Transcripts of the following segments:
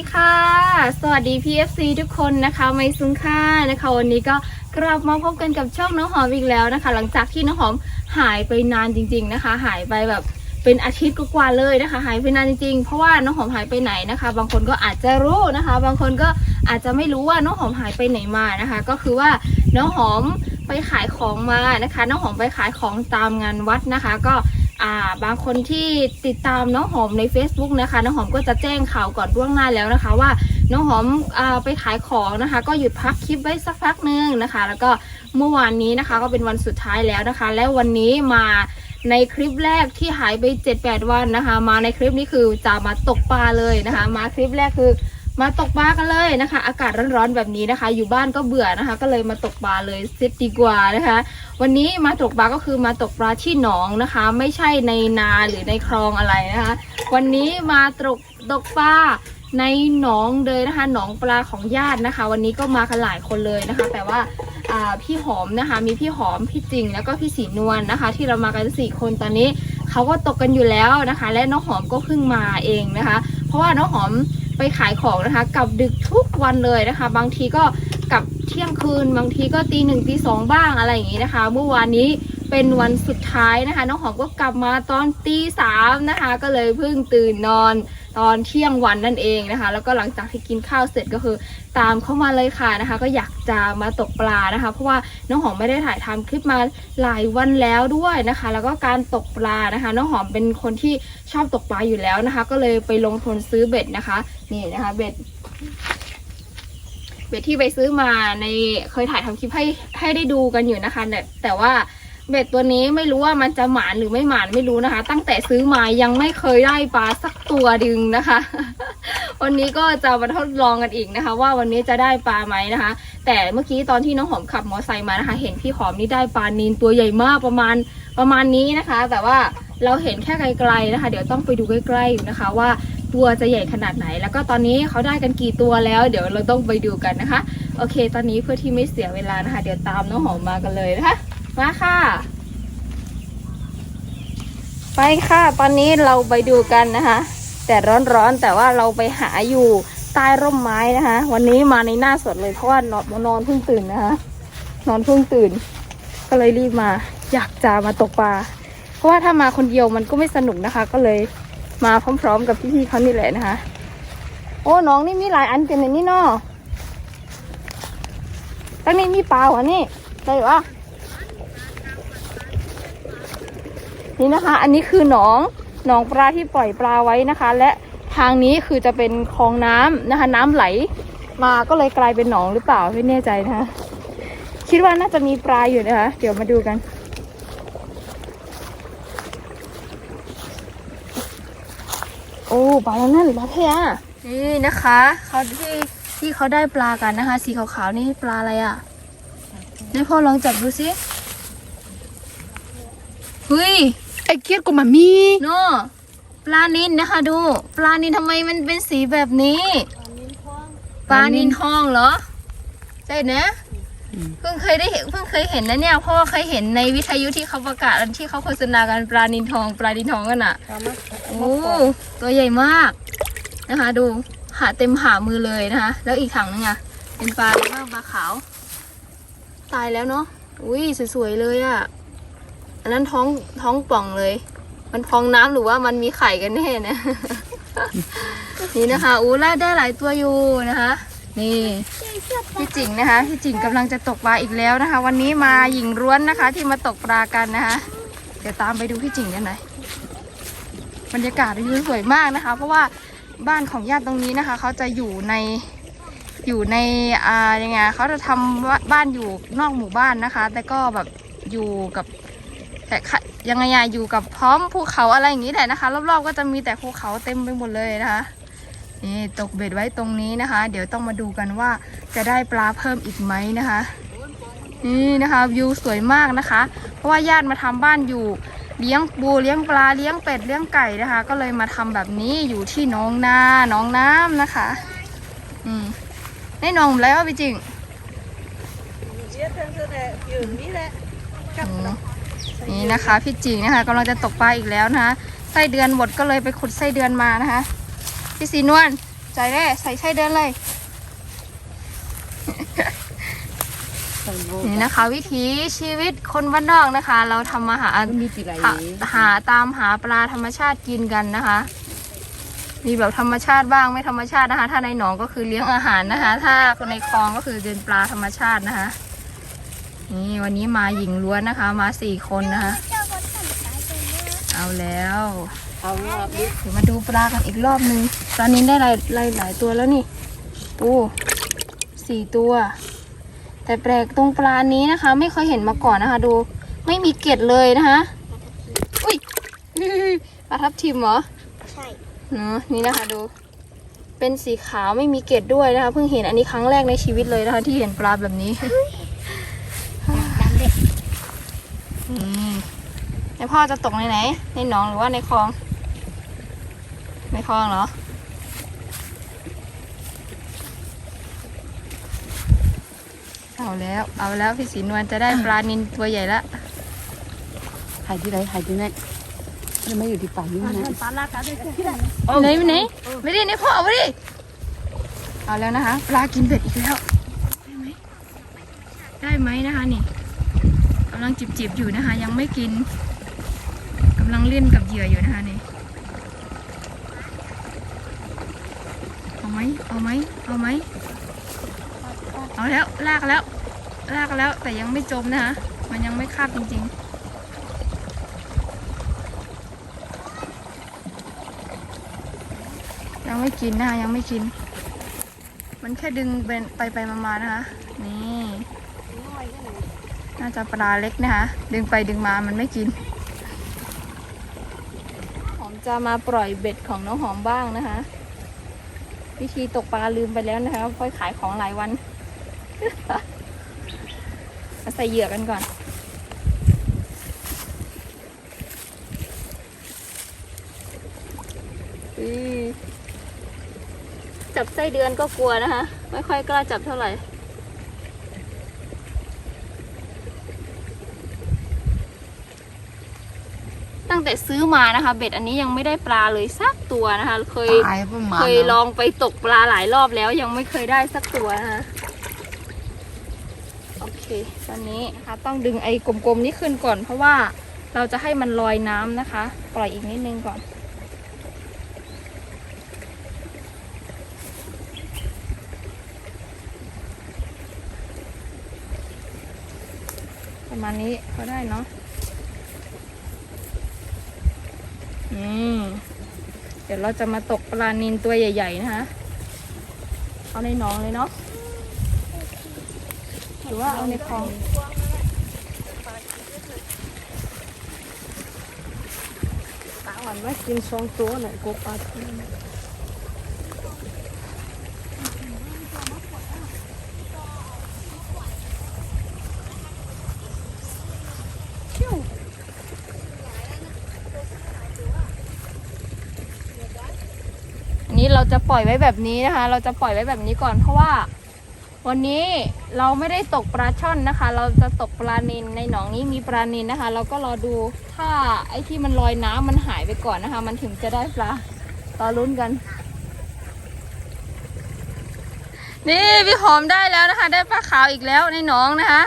ดีค่ะ สวัสดี PFC ทุกคนนะคะไม่ซุงค่านะคะ วันนี้ก็กลับมาพบกันกับช่องน้องหอมอีกแล้วนะคะ หลังจากที่น้องหอมหายไปนานจริง ๆนะคะ หายไปแบบเป็นอาทิตย์กว่าเลยนะคะ หายไปนานจริงๆเพราะว่าน้องหอมหายไปไหนนะคะ บางคนก็อาจจะรู้นะคะ บางคนก็อาจจะไม่รู้ว่าน้องหอมหายไปไหนมานะคะ ก็คือว่าน้องหอมไปขายของมานะคะ น้องหอมไปขายของตามงานวัดนะคะ ก็ อ่าบางคนที่ติดตามน้องหอมใน Facebook นะคะ น้องหอมก็จะแจ้งข่าวก่อนล่วงหน้าแล้วนะคะ ว่าน้องหอมอ่าไปขายของนะคะ ก็หยุดพักคลิปไว้สักพักหนึงนะคะ แล้วก็เมื่อวานนี้นะคะ ก็เป็นวันสุดท้ายแล้วนะคะ และวันนี้มาในคลิปแรกที่หายไป 7-8 วันนะคะ มาในคลิปนี้คือจะมาตกปลาเลยนะคะ มาคลิปแรกคือ มาตกปลากันเลยนะคะ อากาศร้อนๆแบบนี้นะคะ อยู่บ้านก็เบื่อนะคะ ก็เลยมาตกปลาเลยเซตดีกว่านะคะ วันนี้มาตกปลาก็คือมาตกปลาที่หนองนะคะ ไม่ใช่ในนาหรือในคลองอะไรนะคะ วันนี้มาตกตกปลาในหนองเลยนะคะหนองปลาของญาตินะคะ วันนี้ก็มากันหลายคนเลยนะคะ แต่ว่าอ่าพี่หอมนะคะ มีพี่หอมพี่จริงแล้วก็พี่สีนวลนะคะ ที่เรามากันสี่คนตอนนี้เขาก็ตกกันอยู่แล้วนะคะ และน้องหอมก็เพิ่งมาเองนะคะ เพราะว่าน้องหอม ไปขายของนะคะกลับดึกทุกวันเลยนะคะ บางทีก็กลับเที่ยงคืน บางทีก็ตีหนึ่งตีสองบ้างอะไรอย่างนี้นะคะ เมื่อวานนี้เป็นวันสุดท้ายนะคะ น้องหอมก็กลับมาตอนตีสามนะคะ ก็เลยเพิ่งตื่นนอน ตอนเที่ยงวันนั่นเองนะคะ แล้วก็หลังจากที่กินข้าวเสร็จก็คือตามเข้ามาเลยค่ะนะคะ ก็อยากจะมาตกปลานะคะ เพราะว่าน้องหอมไม่ได้ถ่ายทำคลิปมาหลายวันแล้วด้วยนะคะ แล้วก็การตกปลานะคะ น้องหอมเป็นคนที่ชอบตกปลาอยู่แล้วนะคะ ก็เลยไปลงทุนซื้อเบ็ดนะคะนี่นะคะเบ็ดเบ็ดที่ไปซื้อมาในเคยถ่ายทำคลิปให้ให้ได้ดูกันอยู่นะคะแต่แต่ว่า เบ็ดตัวนี้ไม่รู้ว่ามันจะหมานหรือไม่หมานไม่รู้นะคะ ตั้งแต่ซื้อมายังไม่เคยได้ปลาสักตัวดึงนะคะ วันนี้ก็จะมาทดลองกันอีกนะคะ ว่าวันนี้จะได้ปลาไหมนะคะ แต่เมื่อกี้ตอนที่น้องหอมขับมอเตอร์ไซค์มานะคะ เห็นพี่หอมนี่ได้ปลานินตัวใหญ่มากประมาณประมาณนี้นะคะ แต่ว่าเราเห็นแค่ไกลๆนะคะ เดี๋ยวต้องไปดูใกล้ๆนะคะว่าตัวจะใหญ่ขนาดไหน แล้วก็ตอนนี้เขาได้กันกี่ตัวแล้ว เดี๋ยวเราต้องไปดูกันนะคะ โอเค ตอนนี้เพื่อที่ไม่เสียเวลานะคะ เดี๋ยวตามน้องหอมมากันเลยนะคะ มาค่ะ ไปค่ะ ตอนนี้เราไปดูกันนะคะ แต่ร้อนๆแต่ว่าเราไปหาอยู่ใต้ร่มไม้นะคะ วันนี้มาในหน้าสดเลยเพราะว่านอนนอนเพิ่งตื่นนะคะ นอนเพิ่งตื่น ก็เลยรีบมา อยากจะมาตกปลาเพราะว่าถ้ามาคนเดียวมันก็ไม่สนุกนะคะ ก็เลยมาพร้อม ๆ กับพี่ๆเขานี่แหละนะคะ โอ้น้องนี่มีหลายอันเต็มเลยนี่เนาะตั้งนี้มีปลาเหรอนี่ใช่ปะ นี่นะคะ อันนี้คือหนองหนองปลาที่ปล่อยปลาไว้นะคะ และทางนี้คือจะเป็นคลองน้ำนะคะ น้ำไหลมาก็เลยกลายเป็นหนองหรือเปล่าไม่แน่ใจนะคะคิดว่าน่าจะมีปลาอยู่นะคะ เดี๋ยวมาดูกัน โอ้ปลาแล้วนั่นปลาเทียนี่นะคะเขาที่ที่เขาได้ปลากันนะคะ สีขาวๆนี่ปลาอะไรอะนี่พ่อลองจับดูสิเฮ้ย ไอ้เกียดก็มามีโน่ปลานินนะคะดู ปลานินทำไมมันเป็นสีแบบนี้ ปลานินทองเหรอ ใช่นะ เพิ่งเคยได้เห็นเพิ่งเคยเห็นนะเนี่ยเพราะว่าเคยเห็นในวิทยุที่เขาประกาศที่เขาโฆษณากันปลานินทอง ปลานินทองกันอะ โอ้ตัวใหญ่มากนะคะ ดูหาเต็มหามือเลยนะคะ แล้วอีกถังนึงอะเป็นปลาอะไรบ้างปลาขาว ตายแล้วเนาะอุ้ยสวยๆเลยอะ อันนั้นท้องท้องป่องเลย มันพองน้ำหรือว่ามันมีไข่กันแน่นะ นี่นะคะอู้ไล่ได้หลายตัวอยู่นะคะ นี่พี่จิงนะคะพี่จิงกำลังจะตกปลาอีกแล้วนะคะ วันนี้มาหญิงร้วนนะคะ ที่มาตกปลากันนะคะ เดี๋ยวตามไปดูพี่จิงกันหน่อยบรรยากาศวิวสวยมากนะคะ เพราะว่าบ้านของญาติตรงนี้นะคะเขาจะอยู่ในอยู่ในอ่ายังไงเขาจะทำว่าบ้านอยู่นอกหมู่บ้านนะคะ แต่ก็แบบอยู่กับ แต่ค่ะยังไงอะอยู่กับพร้อมภูเขาอะไรอย่างนี้แหละนะคะ รอบๆก็จะมีแต่ภูเขาเต็มไปหมดเลยนะคะนี่ตกเบ็ดไว้ตรงนี้นะคะ เดี๋ยวต้องมาดูกันว่าจะได้ปลาเพิ่มอีกไหมนะคะนี่นะคะวิวสวยมากนะคะ เพราะว่าญาติมาทำบ้านอยู่เลี้ยงปูเลี้ยงปลาเลี้ยงเป็ดเลี้ยงไก่นะคะ ก็เลยมาทำแบบนี้อยู่ที่หน้องนาหน้องน้ำนะคะ อืมได้หนองแล้วพี่จริงเกียดเพิ่งจะได้อยู่นี่แหละอืม นี่นะคะพี่จิงนะคะกำลังจะตกปลาอีกแล้วนะคะไส้เดือนหมดก็เลยไปขุดไส้เดือนมานะคะพี่สีนวลใจได้ใส่ใช่เดินเลยนี่นะคะ วิถีชีวิตคนบ้านนอกนะคะ เราทำมาหาหาหาตามหาปลาธรรมชาติกินกันนะคะ มีแบบธรรมชาติบ้างไม่ธรรมชาตินะคะ ถ้าในหนองก็คือเลี้ยงอาหารนะคะ ถ้าคนในคลองก็คือเป็นปลาธรรมชาตินะคะ นี่วันนี้มาหญิงล้วนนะคะ มาสี่คนนะคะ เอาแล้วเอาเงาดิเดี๋ยวมาดูปลากันอีกรอบนึงปลานี้ได้หลายหลายหลายตัวแล้วนี่ปูสี่ตัว แต่แปลกตรงปลานี้นะคะ ไม่เคยเห็นมาก่อนนะคะ ดูไม่มีเกล็ดเลยนะคะอุ้ยปลาทับทิมเหรอใช่เนาะนี่นะคะดู เป็นสีขาวไม่มีเกล็ดด้วยนะคะเพิ่งเห็นอันนี้ครั้งแรกในชีวิตเลยนะคะ ที่เห็นปลาแบบนี้ ดำเด็ก อืม ในพ่อจะตกในไหน ในหนองหรือว่าในคลอง ในคลองเหรอ เอาแล้ว เอาแล้วพี่ศรีนวลจะได้ปลานินตัวใหญ่ละหายที่ไรหายที่ไหนมันไม่อยู่ที่ป่านี่นะปลาลากกันที่ไหนไหนไปไหนไม่ได้ในพ่อเอาไปดิเอาแล้วนะคะ ปลากินเบ็ดอีกแล้ว ได้ไหมได้ไหมนะคะนี่กำลังจิบๆอยู่นะคะ ยังไม่กินกำลังเล่นกับเหยื่ออยู่นะคะนี่เอาไหมเอาไหมเอาไหมเอาแล้วลากแล้ว ลากแล้วแต่ยังไม่จมนะคะมันยังไม่คาบจริง ๆยังไม่กินนะคะยังไม่กิน มันแค่ดึงเป็นไปไปมามานะคะ นี่ น่าจะปลาเล็กนะคะ ดึงไปดึงมามันไม่กิน จะมาปล่อยเบ็ดของน้องหอมบ้างนะคะ วิธีตกปลาลืมไปแล้วนะคะไปขายของหลายวันมาใส่เหยื่อกันก่อนจับไส้เดือนก็กลัวนะคะ ไม่ค่อยกล้าจับเท่าไหร่ ตั้งแต่ซื้อมานะคะ เบ็ดอันนี้ยังไม่ได้ปลาเลยสักตัวนะคะ เคยตายประมาณเคยลองไปตกปลาหลายรอบแล้วยังไม่เคยได้สักตัวนะคะโอเค ตอนนี้นะคะต้องดึงไอ้กลมๆนี้ขึ้นก่อน เพราะว่าเราจะให้มันลอยน้ำนะคะ ปล่อยอีกนิดนึงก่อนประมาณนี้ก็ได้เนาะ อืม เดี๋ยวเราจะมาตกปลานินตัวใหญ่ ๆ นะคะ เอาในหนองเลยเนาะ หรือว่าเอาในคลอง ตาหวานว่ากินสองตัวไหนกบปลา เราจะปล่อยไว้แบบนี้นะคะ เราจะปล่อยไว้แบบนี้ก่อนเพราะว่า วันนี้เราไม่ได้ตกปลาช่อนนะคะ เราจะตกปลานินในหนองนี้มีปลานินนะคะ เราก็รอดูถ้าไอ้ที่มันลอยน้ำมันหายไปก่อนนะคะ มันถึงจะได้ปลารอลุ้นกัน นี่พี่หอมได้แล้วนะคะ ได้ปลาขาวอีกแล้วในหนองนะคะ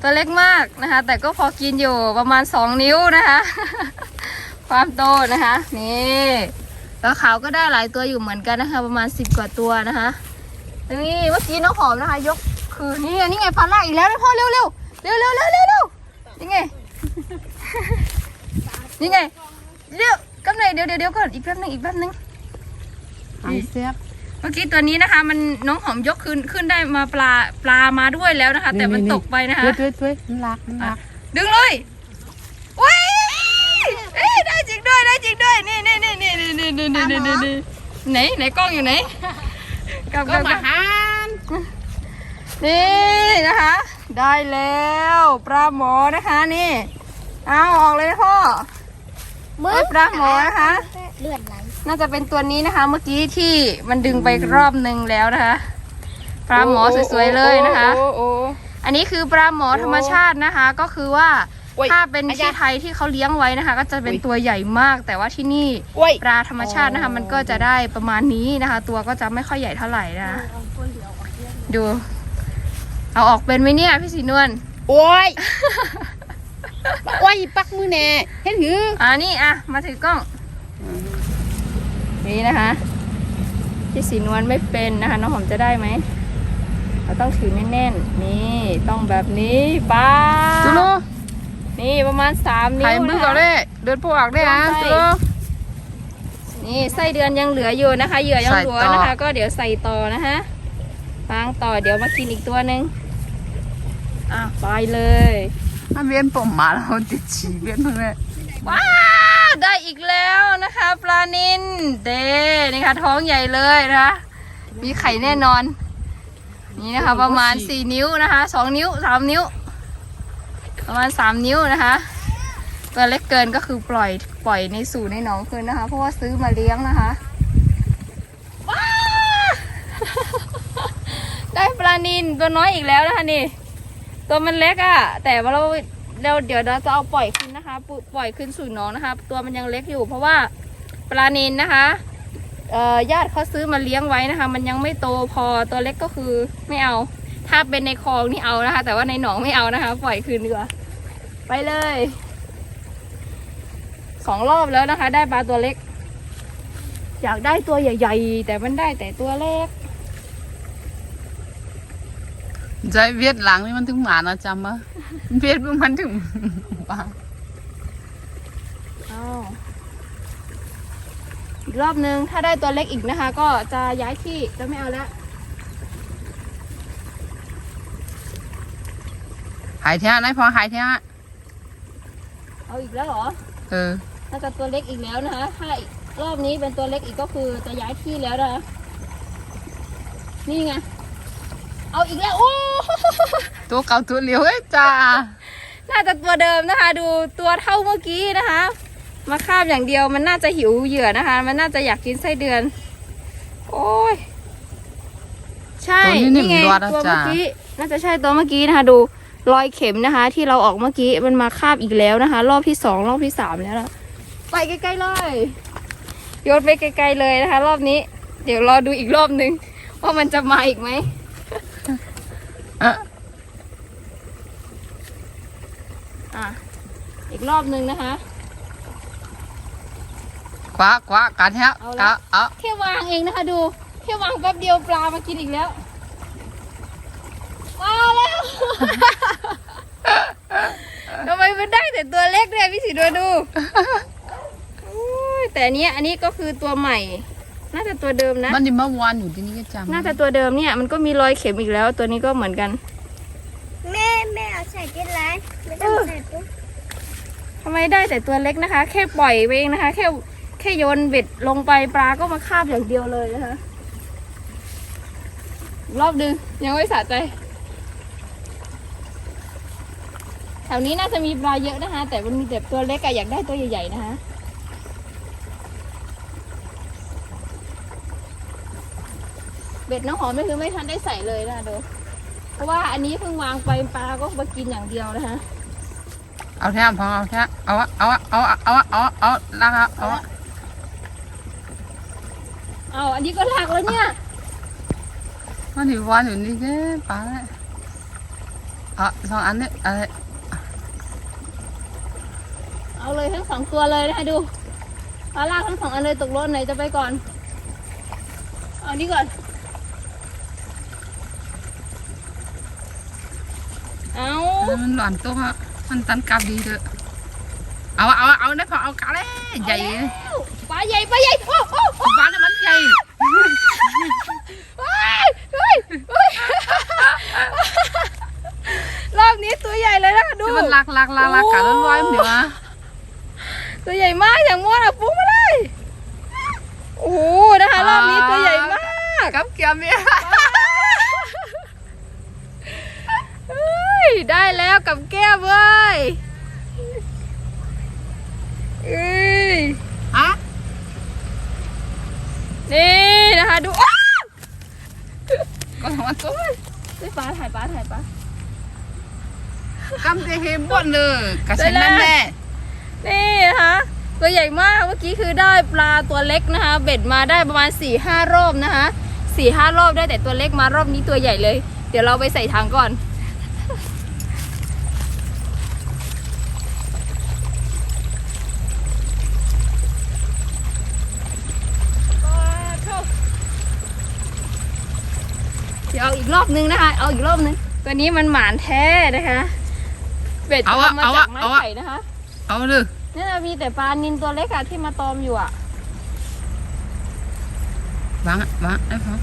ตัวเล็กมากนะคะ แต่ก็พอกินอยู่ประมาณสองนิ้วนะคะ ความโตนะคะ นี่ ปลาขาวก็ได้หลายตัวอยู่เหมือนกันนะคะ ประมาณสิบกว่าตัวนะคะนี่เมื่อกี้น้องหอมนะคะ ยกคือนี่ไงนี่ไงปลาลากอีกแล้วนะพ่อเร็วเร็วเร็วเร็วเร็วเร็วเร็วนี่ไงนี่ไงเร็วกำเนิดเดี๋ยวเดี๋ยวเดี๋ยวก่อนอีกแป๊บนึงอีกแป๊บนึงหายแซ่บเมื่อกี้ตัวนี้นะคะ มันน้องหอมยกขึ้นขึ้นได้มาปลาปลามาด้วยแล้วนะคะ แต่มันตกไปนะคะด้วยด้วยด้วยมันรักมันรักดึงเลยว้ยเอ้ยได้ จริงด้วยได้จริงด้วยนี่นี่นี่นี่นี่นี่นี่นี่นี่นี่ไหนไหนกล้องอยู่ไหนกลับกก็ลับกมาลับหารนี่นะคะ ได้แล้วปลาหมอนะคะนี่เอาออกเลยนะพ่อได้ปลาหมอนะคะเลือดไหลน่าจะเป็นตัวนี้นะคะ เมื่อกี้ที่มันดึงไปรอบหนึ่งแล้วนะคะปลาหมอสวยๆเลยนะคะโอ้โอ้อันนี้คือปลาหมอธรรมชาตินะคะ ก็คือว่า โอ้ยถ้าเป็นอาที่จารย์ไทยที่เขาเลี้ยงไว้นะคะ ก็จะเป็นอุ๊ยตัวใหญ่มาก แต่ว่าที่นี่โอ้ยปลาธรรมชาตินะคะอ๋อมันก็จะได้ประมาณนี้นะคะ ตัวก็จะไม่ค่อยใหญ่เท่าไหร่นะคะดู เอาออกเป็นไหมเนี่ยพี่สีนวลโอ้ย โอ้ยปักมือแน่เห็นหืออ่านี่อะมาถือกล้อง นี่นะคะพี่สีนวลไม่เป็นนะคะน้องหอมจะได้ไหมเราต้องถือแน่นๆนี่ต้องแบบนี้ป้าจูโน่นี่ประมาณสามนิ้วถ่ายมือนะก่อนคะเลยเดินพวกได้ฮะใช่จูโน่นี่ไส้เดือนยังเหลืออยู่นะคะ เหยื่อยังใส่เหลือต่อนะคะ ก็เดี๋ยวใส่ต่อนะคะฟางต่อเดี๋ยวมากินอีกตัวหนึ่งอะไปเลยถ้าเวียนผมมาแล้วติดฉี่เวียนเพิ่งเลยว้าวได้อีกแล้วนะคะ ปลานินเด้นี่ค่ะ ท้องใหญ่เลยนะคะมีไข่แน่นอน นี่นะคะประมาณสี่นิ้วนะคะสองนิ้วสามนิ้ว ประมาณสามนิ้วนะคะ ตัวเล็กเกินก็คือปล่อยปล่อยในสู่ในหนองคืนนะคะ เพราะว่าซื้อมาเลี้ยงนะคะว้าได้ปลานินตัวน้อยอีกแล้วนะคะนี่ ตัวมันเล็กอะ่ะ แต่ว่าเราเราเดี๋ยวเราจะเอาปล่อยขึ้นนะคะปล่ปล่อยขึ้นสู่หนองนะคะ ตัวมันยังเล็กอยู่ เพราะว่าปลานินนะคะญาติเขาซื้อมาเลี้ยงไว้นะคะ มันยังไม่โตพอตัวเล็กก็คือไม่เอา ถ้าเป็นในคลองนี่เอานะคะ แต่ว่าในหนองไม่เอานะคะ ปล่อยคืนดีกว่าไปเลยสองรอบแล้วนะคะ ได้ปลาตัวเล็ก อยากได้ตัวใหญ่ๆ แต่มันได้แต่ตัวเล็กใจเวียดหลังนี่มันถึงหมานะจำมะเวียดมันถึงปลาอ้าวอีกรอบนึงถ้าได้ตัวเล็กอีกนะคะ ก็จะย้ายที่จะไม่เอาแล้ว หายเท้านายพอหายเท้าเอาอีกแล้วเหรอ เออถ้าจะตัวเล็กอีกแล้วนะคะถ้าอีกรอบนี้เป็นตัวเล็กอีกก็คือจะย้ายที่แล้วนะคะนี่ไง เอาอีกแล้วโอ้ตัวเก่าตัวเหลียวเอ้ยจ้า น่าจะตัวเดิมนะคะ ดูตัวเท่าเมื่อกี้นะคะ มาคาบอย่างเดียวมันน่าจะหิวเหยื่อนะคะ มันน่าจะอยากกินไส้เดือน โอ้ย ใช่ตัวนี้หนึ่งไงตัวนะตัวจ้าเมื่อกี้ น่าจะใช่ตัวเมื่อกี้นะคะ ดู รอยเข็มนะคะ ที่เราออกเมื่อกี้มันมาคาบอีกแล้วนะคะ รอบที่สองรอบที่สามแล้วนะไปใกล้ๆเลยโยนไปไกลๆเลยนะคะ รอบนี้ เดี๋ยวรอดูอีกรอบหนึ่งว่ามันจะมาอีกไหมเอออะอีกรอบหนึ่งนะคะคว้าคว้ากัดเท้าเอาละกะเอาแค่วางเองนะคะ ดูแค่วางแป๊บเดียวปลามากินอีกแล้ว มาแล้วทำไมมันได้แต่ตัวเล็กเนี่ยพี่สีดูดูโอ้ยแต่อันเนี้ยอันนี้ก็คือตัวใหม่ น่าจะตัวเดิมนะ มันดิมาวันอยู่ที่นี่ก็จำน่าจะตัวเดิมเนี่ยมันก็มีรอยเข็มอีกแล้ว ตัวนี้ก็เหมือนกัน แม่แม่เอาใส่ที่ร้านไม่ต้องใส่ปุ๊บทำไมได้แต่ตัวเล็กนะคะ แค่ปล่อยไปเองนะคะ แค่แค่โยนเบ็ดลงไปปลาก็มาคาบอย่างเดียวเลยนะคะอีกรอบดึงยังไม่สะใจ แถ วนี้น่าจะมีปลาเยอะนะคะ แต่มันมีแต่ตัวเล็กอะอยากได้ตัวใหญ่ๆนะคะเบ็ดน้องหอมไม่คือไม่ทันได้ใส่เลยนะคะดูเพราะว่าอันนี้เพิ่งวางไปปลาก็มากินอย่างเดียวนะคะเอาแท้พอเอาแท้เอาอะเอาอะเอาอะเอาอะเอาอะเอาลากเอาเอาอะเอาอันนี้ก็หลักแล้วเนี่ยมันดิวันอยู่นี่แค่ปลาเลยเอาสองอันนี้อะไร เอาเลยทั้งสองตัวเลยนะคะดูปลาลากทั้งสองอันเลยตกรถไหนจะไปก่อน เอาอันนี้ก่อน เอามันหลอนตัวอะมันตันกลับดีเถอะเอาอะเอาอะเอาได้พอเอากะเลยใหญ่ปลาใหญ่ปลาใหญ่โอ้โอ้โอ้ปลาเนี่ยมันใหญ่เฮ้ยเฮ้ยเฮ้ยรอบนี้ตัวใหญ่เลยนะคะดูที่มันลักลักลักลักกะแล้วลอยมันเดี๋ยวอะ ตัวใหญ่มากอย่างม้วนอะปุ๊บมาเลยโอ้โหนะคะรอบนี้ตัวใหญ่มากกับเกียมเนี่ยเฮ้ยได้แล้วกับแก้มเว้ยเอ้ยฮะนี่นะคะดูอ้าวก็ทำมาตัวเฮ้ยป้าถ่ายป้าถ่ายป้ากำจะเห็นบ่นเลยกระชันนั่นแหละ นี่นะคะตัวใหญ่มากเมื่อกี้คือได้ปลาตัวเล็กนะคะ เบ็ดมาได้ประมาณ4ี่ห้ารอบนะคะสี่ห้ารอบได้แต่ตัวเล็กมารอบนี้ตัวใหญ่เลย เดี๋ยวเราไปใส่ถังก่อน เดี๋ยวเอาอีกรอบนึงนะคะ เอาอีกรอบนึง ตัวนี้มันหมานแท้นะคะ เบ็ดเอาอะทำมาเอาจาอะกไม้เอาอะ ไผ่นะคะ เอาเลย นี่นะมีแต่ปลานินตัวเล็กอะที่มาตอมอยู่อะวางอะวางไอ้พอ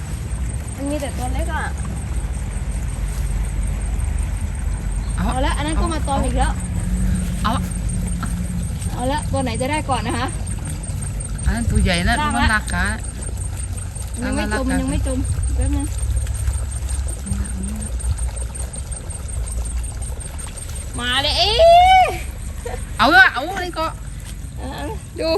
มันมีแต่ตัวเล็กอะเอาเอาละอันนั้นก็มาตอมอีกแล้วเอาเอาละตัวไหนจะได้ก่อนนะคะอันนั้นตัวใหญ่นะลากมันละรักกะมันยังไม่จมเอาละมันยังไม่จมแป๊บนึงมาเลย เอ๊ะเอาอะเอาอะไรก็เอาดู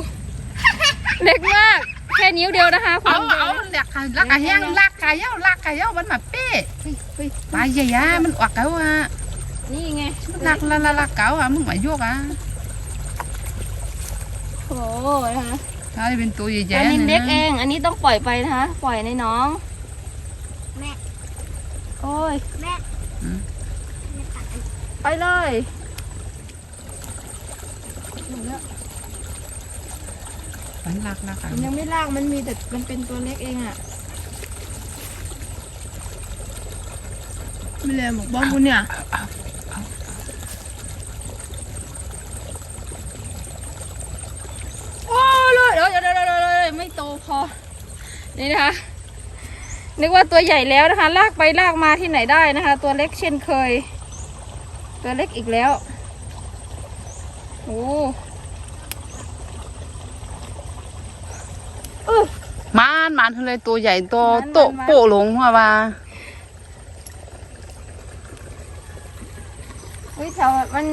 เล็กมาก แค่นิ้วเดียวนะคะควาเอามใหญ่เอาลักกะลักกะแห้งลักกะเย้าลักกะเย้ามันมาเป้เฮ้ยเฮ้ยปลาใหญ่ๆมันอวกเก้าอะนี่ไงลักละละลักเก้าอะมึงมาโยกอะโอ้ยนะคะถ้าเป็นตัวใหญ่ปลาๆนินเล็กเอนะงอันนี้ต้องปล่อยไปนะคะ ปล่อยในหน้องแม่ โอ้ย แม่แม่ตัดอันไปเลย มันลักลักอะมันยังไม่ลากมันมีแต่มันเป็นตัวเล็กเองอะไม่เลยหมกบ้องบุญเนี่ยโอ้เลยเดี๋ยวเดี๋ยวเดี๋ยวเดี๋ยวเดี๋ยวไม่โตพอ นี่นะคะ นึกว่าตัวใหญ่แล้วนะคะ ลากไปลากมาที่ไหนได้นะคะ ตัวเล็กเช่นเคย ตัวเล็กอีกแล้ว โอ้ เออมันมันทะเลตัวใหญ่ตัวมันโตะมันโปะลงว่าว่าเฮ้ยแถวมัน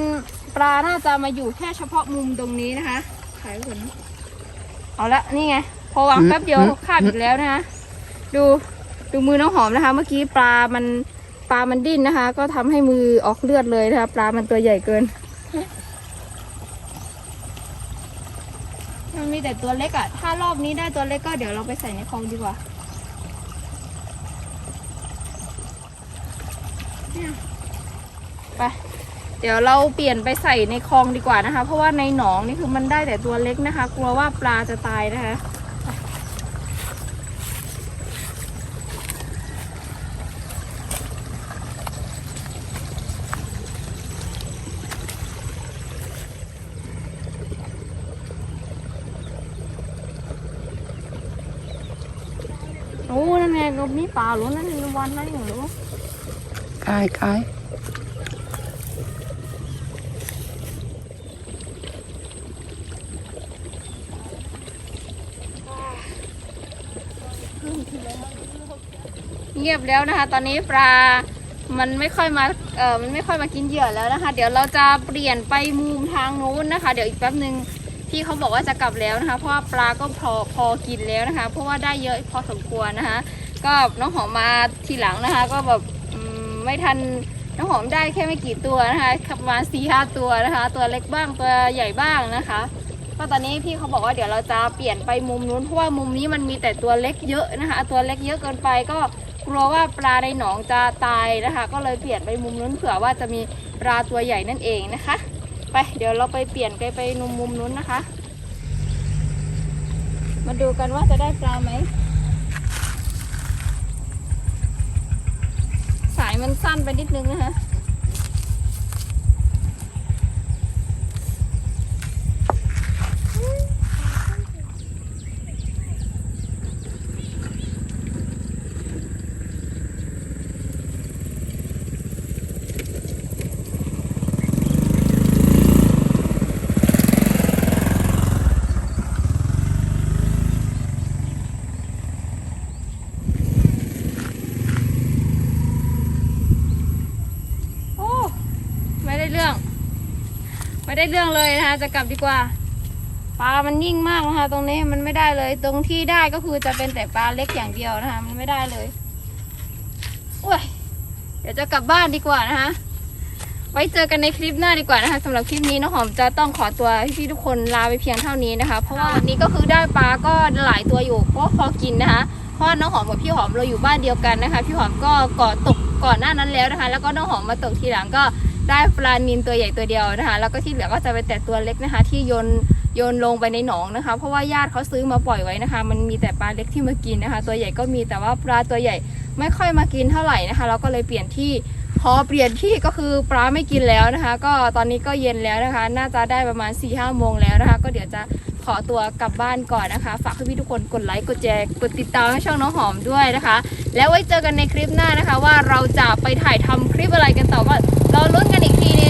ปลาน่าจะมาอยู่แค่เฉพาะมุมตรงนี้นะคะถ่ายไว้ก่อนนะเอาละนี่ไง พอวางแป๊บเดียวคาบอีกแล้วนะคะดูดูมือน้องหอมนะคะ เมื่อกี้ปลามันปลามันดิ้นนะคะ ก็ทำให้มือออกเลือดเลยนะคะ ปลามันตัวใหญ่เกิน มีแต่ตัวเล็กอะถ้ารอบนี้ได้ตัวเล็กก็เดี๋ยวเราไปใส่ในคลองดีกว่านี่ไป เดี๋ยวเราเปลี่ยนไปใส่ในคลองดีกว่านะคะ เพราะว่าในหนองนี่คือมันได้แต่ตัวเล็กนะคะ กลัวว่าปลาจะตายนะคะไปโอ้นั่นไงก็มีปลาหรือนั่นในวันนั่นอย่างหรือ กายกายเงียบแล้วนะคะ ตอนนี้ปลา มันไม่ค่อยมา เออมันไม่ค่อยมากินเหยื่อแล้วนะคะ เดี๋ยวเราจะเปลี่ยนไปมุมทางนู้นนะคะ เดี๋ยวอีกแป๊บนึงพี่เขาบอกว่าจะกลับแล้วนะคะ เพราะว่าปลาก็พอพอกินแล้วนะคะ เพราะว่าได้เยอะพอสมควรนะคะ ก็น้องหอมมาทีหลังนะคะ ก็แบบ ไม่ทันน้องหอมได้แค่ไม่กี่ตัวนะคะประมาณสี่ห้าตัวนะคะ ตัวเล็กบ้างตัวใหญ่บ้างนะคะก็ตอนนี้พี่เขาบอกว่าเดี๋ยวเราจะเปลี่ยนไปมุมนู้นเพราะว่ามุมนี้มันมีแต่ตัวเล็กเยอะนะคะ ตัวเล็กเยอะเกินไปก็กลัวว่าปลาในหนองจะตายนะคะ ก็เลยเปลี่ยนไปมุมนู้นเผื่อว่าจะมีปลาตัวใหญ่นั่นเองนะคะ ไปเดี๋ยวเราไปเปลี่ยนไปไปนุมมุมนู้นนะคะ มาดูกันว่าจะได้ปลาไหมายมันสั้นไปนิดนึงนะคะ โอ้ ไม่ได้เรื่อง ได้เรื่องเลยนะคะ จะกลับดีกว่า ปลามันนิ่งมากนะคะ ตรงนี้มันไม่ได้เลย ตรงที่ได้ก็คือจะเป็นแต่ปลาเล็กอย่างเดียวนะคะ มันไม่ได้เลยโอ้ยเดี๋ยวจะกลับบ้านดีกว่านะคะ ไว้เจอกันในคลิปหน้าดีกว่านะคะสำหรับคลิปนี้น้องหอมจะต้องขอตัวพี่ๆทุกคนลาไปเพียงเท่านี้นะคะ เพราะว่าวันนี้ก็คือได้ปลาก็หลายตัวอยู่ก็พอกินนะคะเพราะว่าน้องหอมกับพี่หอมเราอยู่บ้านเดียวกันนะคะ พี่หอมก็ก่อตกก่อนหน้านั้นแล้วนะคะ แล้วก็น้องหอมมาตกทีหลังก็ ได้ปลานินตัวใหญ่ตัวเดียวนะคะ แล้วก็ที่เหลือก็จะไปแต่ตัวเล็กนะคะ ที่โยนโยนลงไปในหนองนะคะ เพราะว่าญาติเขาซื้อมาปล่อยไว้นะคะ มันมีแต่ปลาเล็กที่มากินนะคะ ตัวใหญ่ก็มีแต่ว่าปลาตัวใหญ่ไม่ค่อยมากินเท่าไหร่นะคะ เราก็เลยเปลี่ยนที่พอเปลี่ยนที่ก็คือปลาไม่กินแล้วนะคะ ก็ตอนนี้ก็เย็นแล้วนะคะ น่าจะได้ประมาณ4ี่ห้าโมงแล้วนะคะ ก็เดี๋ยวจะ อตัวกลับบ้านก่อนนะคะ ฝากให้พี่ทุกคนกดไลค์กดแชร์กดติดตามให้ช่องน้องหอมด้วยนะคะ แล้วไว้เจอกันในคลิปหน้านะคะ ว่าเราจะไปถ่ายทำคลิปอะไรกันต่อก็รอลุ้นกันอีกทีนึง